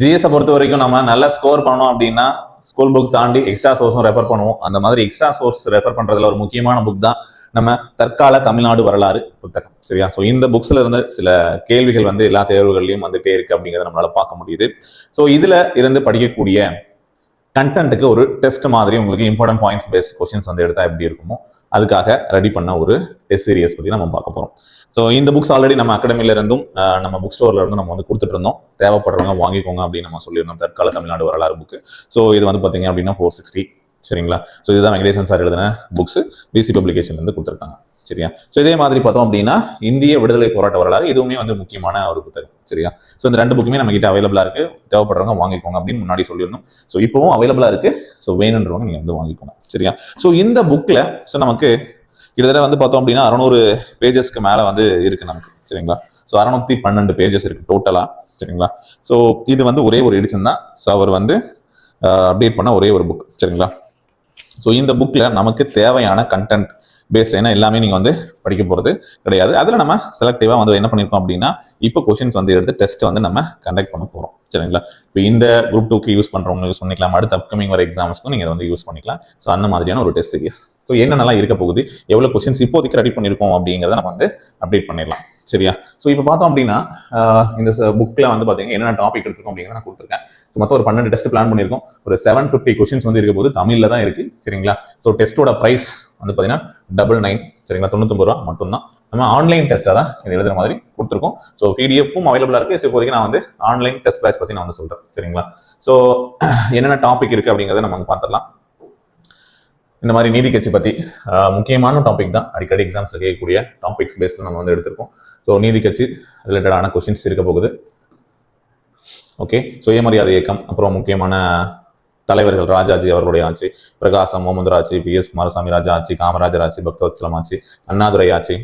ஜிஎஸை பொறுத்த வரைக்கும் நம்ம நல்லா ஸ்கோர் பண்ணோம் அப்படின்னா ஸ்கூல் புக் தாண்டி எக்ஸ்ட்ரா சோர்ஸும் ரெஃபர் பண்ணுவோம். அந்த மாதிரி எக்ஸ்ட்ரா சோர்ஸ் ரெஃபர் பண்றதுல ஒரு முக்கியமான புக் தான் நம்ம தற்கால தமிழ்நாடு வரலாறு புத்தகம். சரியா? ஸோ இந்த புக்ஸ்ல இருந்து சில கேள்விகள் வந்து எல்லா தேர்வுகள்லையும் வந்துட்டே இருக்கு அப்படிங்கிறத நம்மளால பார்க்க முடியுது. ஸோ இதுல இருந்து படிக்கக்கூடிய கண்டென்ட்டுக்கு ஒரு டெஸ்ட் மாதிரி உங்களுக்கு இம்பார்ட்டன்ட் பாயிண்ட்ஸ் பேஸ்ட் கொஸ்டின்ஸ் வந்து எடுத்தா எப்படி இருக்குமோ அதுக்காக ரெடி பண்ண ஒரு டெஸ்ட் சீரியஸ் பத்தி நம்ம பார்க்க போறோம். ஸோ இந்த புக்ஸ் ஆல்ரெடி நம்ம அகாடமில இருந்தும் நம்ம புக் ஸ்டோர்லருந்து நம்ம வந்து கொடுத்துட்டு இருந்தோம். தேவைப்படுறவங்க வாங்கிக்கோங்க அப்படின்னு நம்ம சொல்லியிருந்தோம். தற்கால தமிழ்நாடு வரலாறு புக்கு ஸோ இது வந்து பாத்தீங்க அப்படின்னா ஃபோர் சிக்ஸ்டி சரிங்களா? ஸோ இதுதான் வெங்கடேசன் சார் எழுதின புக்ஸ் பிசி பப்ளிகேஷன்லேருந்து கொடுத்துருக்காங்க. சரியா? ஸோ இதே மாதிரி பார்த்தோம் அப்படின்னா இந்திய விடுதலை போராட்ட வரலாறு இதுவுமே வந்து முக்கியமான ஒரு புத்தகம். சரியா? ஸோ இந்த ரெண்டு புக்குமே நம்ம கிட்ட அவைலபிளாக இருக்கு. தேவைப்படுறவங்க வாங்கிக்கோங்க அப்படின்னு முன்னாடி சொல்லியிருந்தோம். ஸோ இப்போவும் அவைலபிளாக இருக்கு. ஸோ வேணுன்றவங்க நீங்கள் வந்து வாங்கிக்கோங்க. சரியா? ஸோ இந்த புக்கில் ஸோ நமக்கு கிட்டத்தட்ட வந்து பார்த்தோம் அப்படின்னா அறநூறு பேஜஸ்க்கு மேலே வந்து இருக்கு நமக்கு. சரிங்களா? ஸோ அறநூற்றி பன்னெண்டு பேஜஸ் இருக்கு டோட்டலாக சரிங்களா? ஸோ இது வந்து ஒரே ஒரு எடிஷன் தான். ஸோ அவர் வந்து அப்டேட் பண்ண ஒரே ஒரு புக் சரிங்களா? ஸோ இந்த புக்கில் நமக்கு தேவையான கண்டென்ட் பேஸ்ட் ஏன்னா எல்லாமே நீங்கள் வந்து படிக்க போகிறது கிடையாது. அதில் நம்ம செலக்டிவாக வந்து என்ன பண்ணியிருக்கோம் அப்படின்னா இப்போ கொஷின்ஸ் வந்து எடுத்து டெஸ்ட் வந்து நம்ம கண்டக்ட் பண்ண போகிறோம் சரிங்களா? இப்போ இந்த குரூப் டூக்கு யூஸ் பண்ணுறவங்க யூஸ் பண்ணிக்கலாம். அடுத்த அப்கமிங் வர எக்ஸாம்ஸ்க்கும் நீங்கள் வந்து யூஸ் பண்ணிக்கலாம். ஸோ அந்த மாதிரியான ஒரு டெஸ்ட் சீரிஸ் ஸோ என்னென்னலாம் இருக்க போகுது? எவ்வளோ கொஷின்ஸ் இப்போதைக்கு ரெடி பண்ணியிருக்கோம் அப்படிங்கிறத நம்ம வந்து அப்டேட் பண்ணிடலாம். சரியா? ஸோ இப்போ பார்த்தோம் அப்படின்னா இந்த புக்கில் வந்து பார்த்தீங்கன்னா என்னென்ன டாபிக் எடுத்துருக்கோம் அப்படிங்கிறத நான் கொடுத்துருக்கேன். ஸோ மொத்தம் ஒரு பன்னெண்டு டெஸ்ட் பிளான் பண்ணியிருக்கோம். ஒரு செவன் ஃபிஃப்டி கொஷின்ஸ் வந்து இருக்க போது தமிழில் தான் இருக்கு. சரிங்களா? ஸோ டெஸ்ட்டோட ப்ரைஸ் வந்து பார்த்தீங்கன்னா டபுள் நைன் சரிங்களா? தொண்ணூத்தொம்பது ரூபா மட்டும்தான். நம்ம ஆன்லைன் டெஸ்ட்டாக தான் இது எழுதுற மாதிரி கொடுத்துருக்கோம். ஸோ பிடிஎஃப்பும் அவைலபிளாக இருக்கு. ஸோ இப்போதைக்கு நான் வந்து ஆன்லைன் டெஸ்ட் பேட்ச் பற்றி நான் வந்து சொல்கிறேன் சரிங்களா? ஸோ என்னென்ன டாபிக் இருக்குது அப்படிங்கிறத நம்ம வந்து பார்த்துடலாம். இந்த மாதிரி நீதி கட்சி பற்றி முக்கியமான டாபிக் தான். அடிக்கடி எக்ஸாம்ஸில் கேட்கக்கூடிய டாபிக்ஸ் பேஸில் நம்ம வந்து எடுத்திருக்கோம் ஸோ நீதி கட்சி ரிலேட்டடான கொஸ்டின்ஸ் இருக்க போகுது. ஓகே சுயமரியாதை இயக்கம் அப்புறம் முக்கியமான தலைவர்கள் ராஜாஜி அவர்களுடைய ஆட்சி பிரகாசம் முகமது ஆட்சி பி. எஸ். குமாரசாமி ராஜா ஆட்சி காமராஜர் ஆட்சி பக்தவத்சலம் ஆட்சி அண்ணாதுரை ஆட்சி.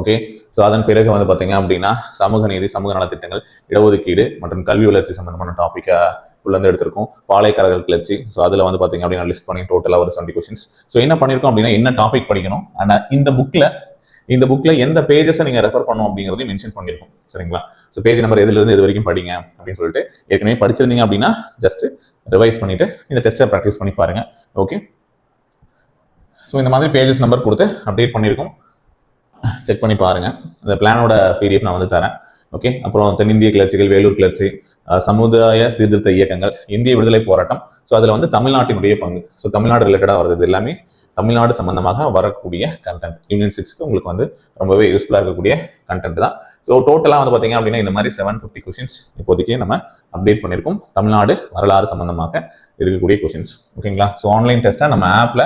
ஓகே ஸோ அதன் பிறகு வந்து பார்த்தீங்க அப்படின்னா சமூக நீதி சமூக நலத்திட்டங்கள் இடஒதுக்கீடு மற்றும் கல்வி வளர்ச்சி சம்பந்தமான டாப்பிக்கை உள்ளேருந்து எடுத்திருக்கோம். பாளையக்காரர்கள் கிளர்ச்சி ஸோ அதில் வந்து பார்த்தீங்க அப்படின்னா லிஸ்ட் பண்ணி டோட்டலாக ஒரு செவன்டி கொஸ்டின்ஸ் ஸோ என்ன பண்ணியிருக்கோம் அப்படின்னா என்ன டாபிக் படிக்கணும்? ஆனால் uh, இந்த புக்கில் இந்த புக்கில் எந்த பேஜஸை நீங்கள் ரெஃபர் பண்ணணும் அப்படிங்கிறதையும் மென்ஷன் பண்ணியிருக்கோம் சரிங்களா? ஸோ பேஜ் நம்பர் எதுலேருந்து இது வரைக்கும் படிங்க அப்படின்னு சொல்லிட்டு ஏற்கனவே படிச்சிருந்தீங்க அப்படின்னா ஜஸ்ட் ரிவைஸ் பண்ணிவிட்டு இந்த டெஸ்ட்டை ப்ராக்டிஸ் பண்ணி பாருங்க. ஓகே ஸோ இந்த மாதிரி பேஜஸ் நம்பர் கொடுத்து அப்டேட் பண்ணியிருக்கோம் செக் பண்ணி பாருங்கள் இந்த பிளானோட பிடிஎஃப் நான் வந்து தரேன். ஓகே அப்புறம் தென்னிந்திய கிளர்ச்சிகள் வேலூர் கிளர்ச்சி சமுதாய சீர்திருத்த இயக்கங்கள் இந்திய விடுதலை போராட்டம். ஸோ அதில் வந்து தமிழ்நாட்டினுடைய பங்கு. ஸோ தமிழ்நாடு ரிலேட்டடாக வருது எல்லாமே தமிழ்நாடு சம்பந்தமாக வரக்கூடிய கண்டென்ட் யூனியன் சிக்ஸ்க்கு உங்களுக்கு வந்து ரொம்பவே யூஸ்ஃபுல்லாக இருக்கக்கூடிய கண்டென்ட் தான். ஸோ டோட்டலாக வந்து பார்த்தீங்க அப்படின்னா இந்த மாதிரி செவன் ஃபிஃப்டி கொஷின்ஸ் இப்போதைக்கு நம்ம அப்டேட் பண்ணியிருக்கோம். தமிழ்நாடு வரலாறு சம்பந்தமாக இருக்கக்கூடிய கொஷின்ஸ் ஓகேங்களா ஸோ ஆன்லைன் டெஸ்ட்டை நம்ம ஆப்பில்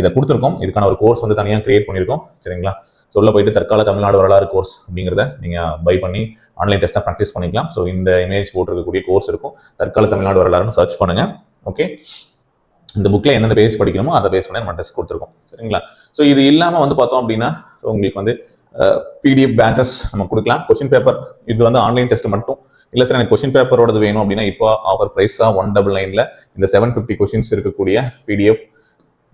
இதை கொடுத்துருக்கோம். இதுக்கான ஒரு கோர்ஸ் வந்து தனியாக கிரியேட் பண்ணியிருக்கோம். சரிங்களா? சொல்ல போயிட்டு தற்கால தமிழ்நாடு வரலாறு கோர்ஸ் அப்படிங்கிறத நீங்கள் பை பண்ணி ஆன்லைன் டெஸ்ட்டாக ப்ராக்டிஸ் பண்ணிக்கலாம். ஸோ இந்த இமேஜ் போட்டிருக்கக்கூடிய கோர்ஸ் இருக்கும். தற்கால தமிழ்நாடு வரலாறுன்னு சர்ச் பண்ணுங்கள் ஓகே இந்த புக்கில் எந்தெந்த பேஜ் படிக்கணுமோ அதை பேஸ் பண்ணி நம்ம டெஸ்ட் கொடுத்துருக்கோம். சரிங்களா? ஸோ இது இல்லாமல் வந்து பார்த்தோம் அப்படின்னா ஸோ உங்களுக்கு வந்து பிடிஎஃப் பேட்சஸ் நம்ம கொடுக்கலாம். கொஸ்டின் பேப்பர் இது வந்து ஆன்லைன் டெஸ்ட் மட்டும். இல்லை சார் எனக்கு கொஸ்டின் பேப்பரோடது வேணும் அப்படின்னா இப்போ ஆஃபர் ப்ரைஸாக ஒன் டபுள் நைனில் இந்த செவன் ஃபிஃப்டி கொஸ்டின்ஸ் இருக்கக்கூடிய பிடிஎஃப்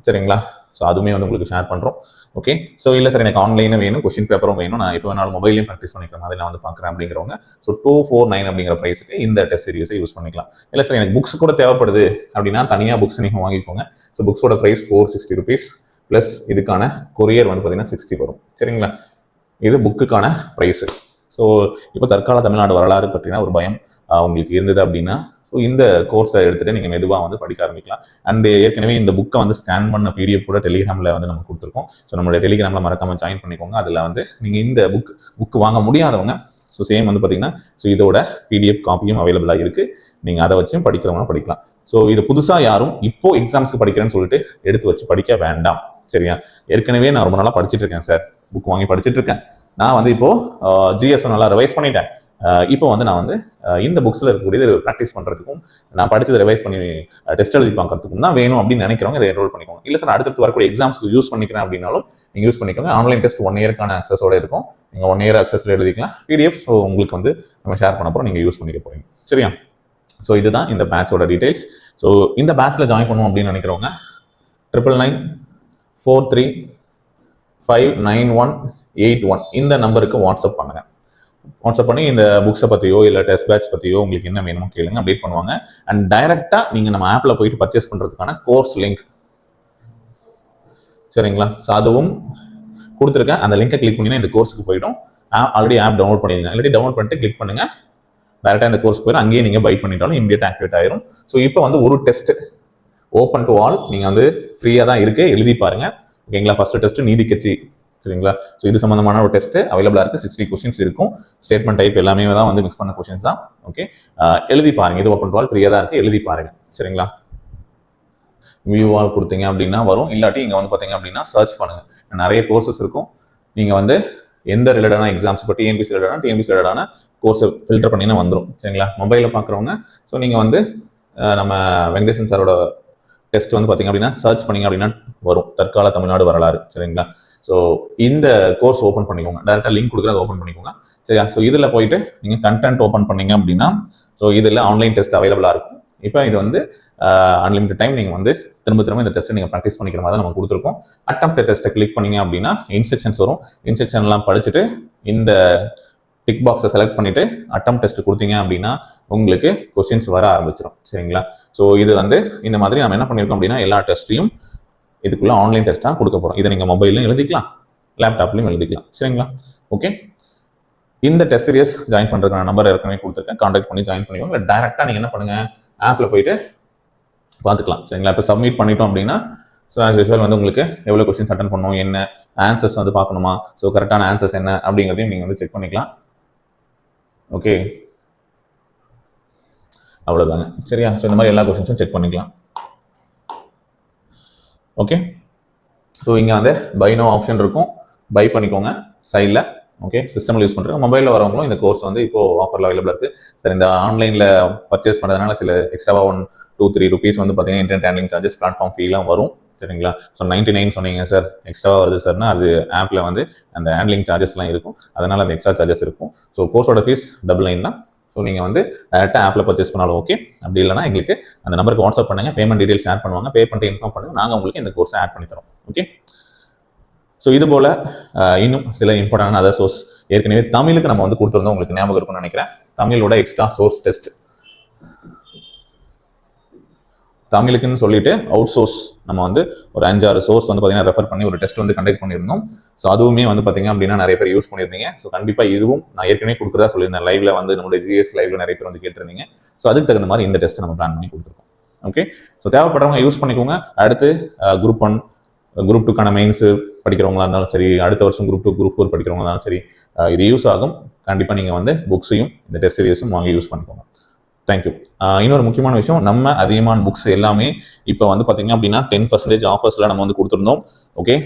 சரிங்களா? ஸோ அதுவுமே வந்து உங்களுக்கு ஷேர் பண்ணுறோம் ஓகே ஸோ இல்லை சார் எனக்கு ஆன்லைனும் வேணும் கொஸ்டின் பேப்பரும் வேணும். நான் எப்போ வேணாலும் மொபைலையும் ப்ராக்டிஸ் பண்ணிக்கிற மாதிரி நான் வந்து பார்க்குறேன் அப்படிங்கிறவங்க. ஸோ டூ ஃபோர் நைன் அப்படிங்கிற ப்ரைஸுக்கு இந்த டெஸ்ட் சீரியஸை யூஸ் பண்ணிக்கலாம். இல்லை சார் எனக்கு புக்ஸ் கூட தேவைப்படுது அப்படின்னா தனியாக புக்ஸ் நீங்கள் வாங்கிக்கோங்க. So புக்ஸோட price four sixty rupees plus இதுக்கான கொரியர் வந்து பார்த்தீங்கன்னா சிக்ஸ்டி வரும். சரிங்களா? இது புக்குக்கான ப்ரைஸு ஸோ இப்போ தற்கால தமிழ்நாடு வரலாறு பற்றினா ஒரு பயம் உங்களுக்கு இருந்தது அப்படின்னா ஸோ இந்த கோர்ஸை எடுத்துகிட்டு நீங்கள் மெதுவாக வந்து படிக்க ஆரம்பிக்கலாம். அண்ட் ஏற்கனவே இந்த புக்கை வந்து ஸ்கேன் பண்ண பிடிஎஃப் கூட டெலிகிராமில் வந்து நம்ம கொடுத்துருக்கோம். ஸோ நம்மளுடைய டெலிகிராமில் மறக்காமல் ஜாயின் பண்ணிக்கோங்க. அதில் வந்து நீங்கள் இந்த புக் புக் வாங்க முடியாதவங்க ஸோ சேம் வந்து பார்த்தீங்கன்னா ஸோ இதோட பிடிஎஃப் காப்பியும் அவைலபிளாக இருக்குது நீங்கள் அதை வச்சும் படிக்கிறவங்க படிக்கலாம். ஸோ இது புதுசாக யாரும் இப்போ எக்ஸாம்ஸ்க்கு படிக்கிறேன்னு சொல்லிட்டு எடுத்து வச்சு படிக்க வேண்டாம். சரியா? ஏற்கனவே நான் ரொம்ப நாளாக படிச்சுட்டு இருக்கேன் சார் புக் வாங்கி படிச்சுட்டு இருக்கேன். நான் வந்து இப்போ ஜிஎஸ் நல்லா ரிவைஸ் பண்ணிட்டேன். இப்போ வந்து நான் வந்து இந்த புக்ஸில் இருக்கக்கூடியது ப்ராக்டிஸ் பண்ணுறதுக்கும் நான் படித்ததை ரிவைஸ் பண்ணி டெஸ்ட் எழுதி பார்க்கறதுக்கும் தான் வேணும் அப்படின்னு நினைக்கிறவங்க இதை என்ரோல் பண்ணிக்கோங்க. இல்லை சார் அடுத்தடுத்து வரக்கூடிய எக்ஸாம்ஸ்க்கு யூஸ் பண்ணிக்கிறேன் அப்படின்னாலும் நீங்கள் யூஸ் பண்ணிக்கோங்க. ஆன்லைன் டெஸ்ட் ஒன் இயர்க்கான அக்சஸோட இருக்கும். நீங்கள் ஒன் இயர் அக்சஸில் எழுதிக்கலாம். பிடிஎஃப் ஸோ உங்களுக்கு வந்து நம்ம ஷேர் பண்ண போகிறோம் நீங்கள் யூஸ் பண்ணிக்க போகிறீங்க சரியா? ஸோ இதுதான் இந்த பேட்சோட டீடைல்ஸ் ஸோ இந்த பேட்சில் ஜாயின் பண்ணுவோம் அப்படின்னு நினைக்கிறவங்க triple nine four three five nine one eight one இந்த நம்பருக்கு வாட்ஸ்அப் பண்ணுங்கள் வாட்ஸ்அப் பண்ணி இந்த புக்ஸை பற்றியோ இல்லை டெஸ்ட் பேட்ச் பற்றியோ உங்களுக்கு என்ன வேணுமோ கேளுங்க அப்டேட் பண்ணுவாங்க. அண்ட் டைரெக்டாக நீங்கள் நம்ம ஆப்பில் போயிட்டு பர்ச்சேஸ் பண்ணுறதுக்கான கோர்ஸ் லிங்க் சரிங்களா? ஸோ அதுவும் கொடுத்துருக்கேன். அந்த லிங்கை கிளிக் பண்ணிங்கன்னா இந்த கோர்ஸுக்கு போயிடும். ஆல்ரெடி ஆப் டவுன்லோட் பண்ணிடுங்க ஆல்ரெடி டவுன்லோட் பண்ணிட்டு கிளிக் பண்ணுங்க. டேரெக்டாக இந்த கோர்ஸ் போயிடும். அங்கேயே நீங்கள் பை பண்ணிட்டாலும் இமீடியட் ஆக்டிவேட் ஆயிரும். ஸோ இப்போ வந்து ஒரு டெஸ்ட் ஓப்பன் டு ஆல் நீங்கள் வந்து ஃப்ரீயாக தான் இருக்கு. எழுதி பாருங்க. ஓகேங்களா ஃபஸ்ட்டு டெஸ்ட்டு நீதி கட்சி சரிங்களா? ஸோ இது சம்மந்தமான ஒரு டெஸ்ட் அவைலபிளாக இருக்குது சிக்ஸ்டி கொஸ்டின்ஸ் இருக்கும். ஸ்டேட்மெண்ட் டைப் எல்லாமே தான் வந்து மிக்ஸ் பண்ண கொஸ்டின்ஸ் தான். ஓகே எழுதி பாருங்கள் இது ஓப்பன் டு ஃப்ரீயாக தான் இருக்குது எழுதி பாருங்கள் சரிங்களா? வியூ கொடுத்தீங்க அப்படின்னா வரும். இல்லாட்டி இங்கே வந்து பார்த்தீங்க அப்படின்னா சர்ச் பண்ணுங்கள் நிறைய கோர்சஸ் இருக்கும். நீங்கள் வந்து எந்த ரிலேட்டடான எக்ஸாம்ஸ் இப்போ டிஎன்பிசி ரிலேட்டடான டிஎன்பிசி ரிலேட்டடான கோர்ஸை ஃபில்டர் பண்ணிங்கன்னா வந்துடும் சரிங்களா? மொபைலில் பார்க்குறவங்க ஸோ நீங்கள் வந்து நம்ம வெங்கடேசன் சாரோட டெஸ்ட் வந்து பார்த்தீங்க அப்படின்னா சர்ச் பண்ணீங்க அப்படின்னா வரும். தற்கால தமிழ்நாடு வரலாறு. சரிங்களா? ஸோ இந்த கோர்ஸ் ஓப்பன் பண்ணிக்கோங்க. டேரெக்டாக லிங்க் கொடுக்குறது ஓப்பன் பண்ணிக்கோங்க. சரியா? ஸோ இதில் போயிட்டு நீங்கள் கண்டென்ட் ஓப்பன் பண்ணீங்க அப்படின்னா ஸோ இதில் ஆன்லைன் டெஸ்ட் அவைலபிளாக இருக்கும். இப்போ இது வந்து அன்லிமிட்டட் டைம் நீங்கள் வந்து திரும்ப திரும்ப இந்த டெஸ்ட்டை நீங்கள் ப்ராக்டிஸ் பண்ணிக்கிற மாதிரி தான் நம்ம கொடுத்துருக்கோம். அட்டம்ப்ட் டெஸ்ட்டை கிளிக் பண்ணீங்க அப்படின்னா இன்ஸ்ட்ரக்ஷன்ஸ் வரும். இன்ஸ்ட்ரக்ஷன்லாம் படிச்சுட்டு இந்த டிக் பாக்ஸை செலக்ட் பண்ணிட்டு அட்டம் டெஸ்ட் கொடுத்தீங்க அப்படின்னா உங்களுக்கு கொஸ்டின்ஸ் வர ஆரம்பிச்சிடும் சரிங்களா? ஸோ இது வந்து இந்த மாதிரி நம்ம என்ன பண்ணியிருக்கோம் அப்படின்னா எல்லா டெஸ்ட்டையும் இதுக்குள்ள ஆன்லைன் டெஸ்ட்டாக கொடுக்க போகிறோம் இதை நீங்கள் மொபைல்லையும் எழுதிக்கலாம். லேப்டாப்லையும் எழுதிக்கலாம். சரிங்களா? ஓகே இந்த டெஸ்ட் சீரியஸ் ஜாயின் பண்ணுறதுக்கான நம்பர் ஏற்கனவே கொடுத்துருக்கேன். காண்டாக்ட் பண்ணி ஜாயின் பண்ணிக்கோங்க. இல்லை டேரெக்டாக நீங்கள் என்ன பண்ணுங்கள் ஆப்பில் போயிட்டு பார்த்துக்கலாம். சரிங்களா? இப்போ சப்மிட் பண்ணிட்டோம் அப்படின்னா ஸோ ஆஸ் யூஸ்வல் வந்து உங்களுக்கு எவ்வளோ கொஸ்டின்ஸ் அட்டன் பண்ணணும் என்ன ஆன்சர்ஸ் வந்து பார்க்கணுமா? ஸோ கரெக்டான ஆன்சர்ஸ் என்ன அப்படிங்கிறதையும் நீங்கள் வந்து செக் பண்ணிக்கலாம். ஓகே அவ்வளோதாங்க சரியா? ஸோ இந்த மாதிரி எல்லா கொஸ்டின்ஸும் செக் பண்ணிக்கலாம். ஓகே ஸோ இங்கே வந்து பைனோ ஆப்ஷன் இருக்கும். பை பண்ணிக்கோங்க. சைடில் ஓகே சிஸ்டமில் யூஸ் பண்ணுறேன் மொபைலில் வரவங்களும் இந்த கோர்ஸ் வந்து இப்போ ஆஃபரில் அவைலபிளாக இருக்குது சார் இந்த ஆன்லைனில் பர்ச்சேஸ் பண்ணுறதுனால சில எக்ஸ்ட்ராவாக ஒன் டூ த்ரீ ருபீஸ் வந்து பார்த்தீங்கன்னா இன்டர்நெட் ஹேண்ட்லிங் சார்ஜஸ் பிளாட்ஃபார்ம் ஃபீலாம் வரும். சரிங்களா? ஸோ நைன்டி நைன் சொன்னீங்க சார் எக்ஸ்ட்ராவாக வருது சார்னா அது ஆப்பில் வந்து அந்த ஹேண்ட்லிங் சார்ஜஸ்லாம் இருக்கும். அதனால் அந்த எக்ஸ்ட்ரா சார்ஜஸ் இருக்கும். ஸோ கோர்ஸோட ஃபீஸ் டபுள் நைன் தான். ஸோ நீங்கள் வந்து டேரெக்டாக ஆப்பில் பர்ச்சேஸ் பண்ணாலும் ஓகே அப்படி இல்லைனா எங்களுக்கு அந்த நம்பருக்கு வாட்ஸ்அப் பண்ணுங்கள் பேமெண்ட் டீடைல்ஸ் ஷேர் பண்ணுவாங்க. பே பண்ணிட்டு இன்ஃபார்ம் பண்ணுங்கள் நாங்கள் உங்களுக்கு இந்த கோர்ஸை ஆட் பண்ணி தரோம். ஓகே ஸோ இது போல் இன்னும் சில இம்பார்ட்டன்டான அதர் சோர்ஸ் ஏற்கனவே தமிழுக்கு நம்ம வந்து கொடுத்துருந்தோம். உங்களுக்கு ஞாபகம் இருக்கும்னு நினைக்கிறேன். தமிழோட எக்ஸ்ட்ரா சோர்ஸ் டெஸ்ட் தமிழுக்குன்னு சொல்லிட்டு அவுட் சோர்ஸ் நம்ம வந்து ஒரு அஞ்சாறு சோர்ஸ் வந்து பார்த்தீங்கன்னா ரெஃபர் பண்ணி ஒரு டெஸ்ட் வந்து கண்டக்ட் பண்ணியிருந்தோம். ஸோ அதுவுமே வந்து பார்த்தீங்க அப்படின்னா நிறைய பேர் யூஸ் பண்ணியிருந்தீங்க. ஸோ கண்டிப்பாக இதுவும் நான் ஏற்கனவே கொடுக்குறதா சொல்லியிருந்தேன். லைவ்ல வந்து நம்மளுடைய ஜிஎஸ் லைவ்ல நிறைய பேர் வந்து கேட்டிருந்தீங்க. ஸோ அதுக்கு தகுந்த மாதிரி இந்த டெஸ்ட் நம்ம பிளான் பண்ணி கொடுத்துருக்கோம். ஓகே ஸோ தேவைப்படுறவங்க யூஸ் பண்ணிக்கோங்க. அடுத்து குரூப் ஒன் குரூப் டூக்கான மெயின்ஸ் படிக்கிறவங்களா இருந்தாலும் சரி அடுத்த வருஷம் குரூப் டூ குரூப் ஃபோர் படிக்கிறவங்களா இருந்தாலும் சரி இது யூஸ் ஆகும். கண்டிப்பாக நீங்கள் வந்து புக்ஸையும் இந்த டெஸ்ட் சீரியஸும் வாங்கி யூஸ் பண்ணிக்கோங்க. தேங்க்யூ இன்னொரு முக்கியமான விஷயம் நம்ம அதிகமான புக்ஸ் எல்லாமே இப்போ வந்து பார்த்தீங்க அப்படின்னா டென் பர்சன்டேஜ் ஆஃபர்ஸில் நம்ம வந்து கொடுத்துருந்தோம். ஓகே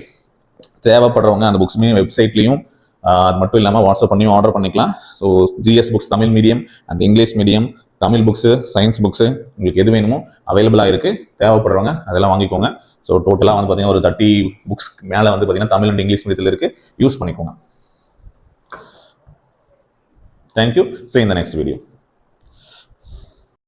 தேவைப்படுறவங்க அந்த புக்ஸுமே வெப்சைட்லையும் அது மட்டும் இல்லாமல் வாட்ஸ்அப் பண்ணியும் ஆர்டர் பண்ணிக்கலாம். So GS books Tamil medium and English medium Tamil books science books உங்களுக்கு எது வேணுமோ அவைலபிளாக இருக்குது தேவைப்படுறவங்க அதெல்லாம் வாங்கிக்கோங்க. ஸோ டோட்டலாக வந்து பார்த்தீங்கன்னா ஒரு தேர்ட்டி புக்ஸ் மேலே வந்து பார்த்தீங்கன்னா தமிழ் அண்ட் இங்கிலீஷ் மீடியத்தில் இருக்குது யூஸ் பண்ணிக்கோங்க. தேங்க்யூ சே இந்த நெக்ஸ்ட் வீடியோ